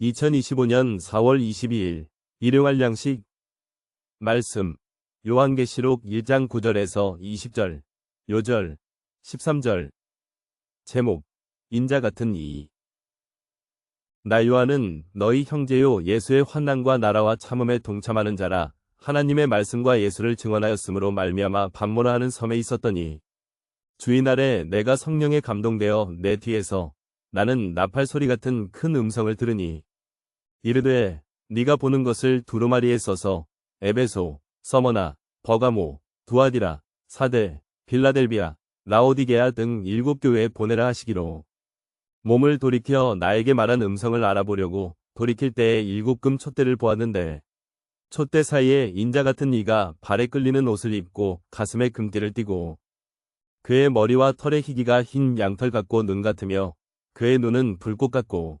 2025년 4월 22일 일용할 양식. 말씀. 요한계시록 1장 9절에서 20절 요절 13절. 제목. 인자 같은 이. 나 요한은 너희 형제요 예수의 환난과 나라와 참음에 동참하는 자라 하나님의 말씀과 예수를 증언하였으므로 말미암아 반모라하는 섬에 있었더니 주인 아래 내가 성령에 감동되어 내 뒤에서 나는 나팔 소리 같은 큰 음성을 들으니 이르되 네가 보는 것을 두루마리에 써서 에베소, 서머나, 버가모, 두아디라, 사대, 빌라델비아, 라오디게아 등 일곱 교회에 보내라 하시기로. 몸을 돌이켜 나에게 말한 음성을 알아보려고 돌이킬 때에 일곱 금 촛대를 보았는데 촛대 사이에 인자 같은 이가 발에 끌리는 옷을 입고 가슴에 금띠를 띠고 그의 머리와 털의 희기가 흰 양털 같고 눈 같으며 그의 눈은 불꽃 같고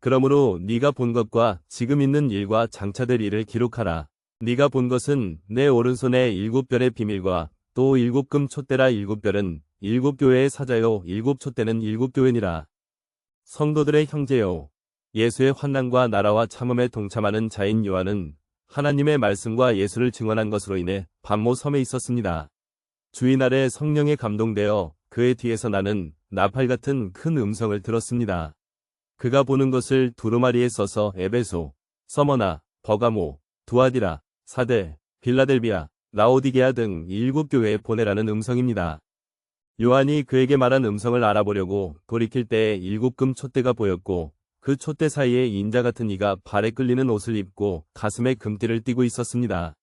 그러므로 네가 본 것과 지금 있는 일과 장차될 일을 기록하라. 네가 본 것은 내 오른손에 일곱 별의 비밀과 또 일곱 금 촛대라 일곱 별은 일곱 교회의 사자요 일곱 촛대는 일곱 교회니라. 성도들의 형제요. 예수의 환난과 나라와 참음에 동참하는 자인 요한은 하나님의 말씀과 예수를 증언한 것으로 인해 반모 섬에 있었습니다. 주인 아래 성령에 감동되어 그의 뒤에서 나는 나팔 같은 큰 음성을 들었습니다. 그가 보는 것을 두루마리에 써서 에베소, 서머나, 버가모, 두아디라, 사대, 빌라델비아, 라오디게아 등 일곱 교회에 보내라는 음성입니다. 요한이 그에게 말한 음성을 알아보려고 돌이킬 때에 일곱 금 촛대가 보였고 그 촛대 사이에 인자 같은 이가 발에 끌리는 옷을 입고 가슴에 금띠를 띠고 있었습니다.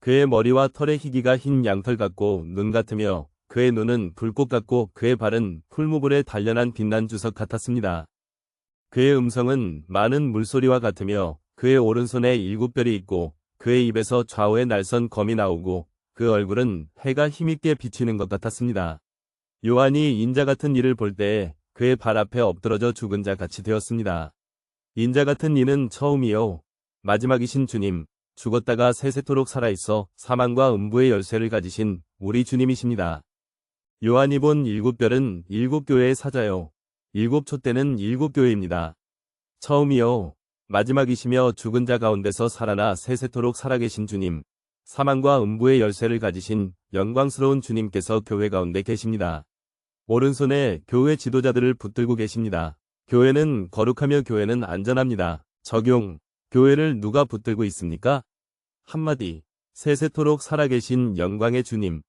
그의 머리와 털의 희기가 흰 양털 같고 눈 같으며 그의 눈은 불꽃 같고 그의 발은 풀무불에 단련한 빛난 주석 같았습니다. 그의 음성은 많은 물소리와 같으며 그의 오른손에 일곱 별이 있고 그의 입에서 좌우에 날선 검이 나오고 그 얼굴은 해가 힘있게 비치는 것 같았습니다. 요한이 인자 같은 이를 볼 때에 그의 발 앞에 엎드러져 죽은 자 같이 되었습니다. 인자 같은 이는 처음이요. 마지막이신 주님, 죽었다가 세세토록 살아있어 사망과 음부의 열쇠를 가지신 우리 주님이십니다. 요한이 본 일곱 별은 일곱 교회의 사자요. 일곱 촛대는 일곱 교회입니다. 처음이요. 마지막이시며 죽은 자 가운데서 살아나 세세토록 살아계신 주님, 사망과 음부의 열쇠를 가지신 영광스러운 주님께서 교회 가운데 계십니다. 오른손에 교회 지도자들을 붙들고 계십니다. 교회는 거룩하며 교회는 안전합니다. 적용. 교회를 누가 붙들고 있습니까? 한마디. 세세토록 살아계신 영광의 주님.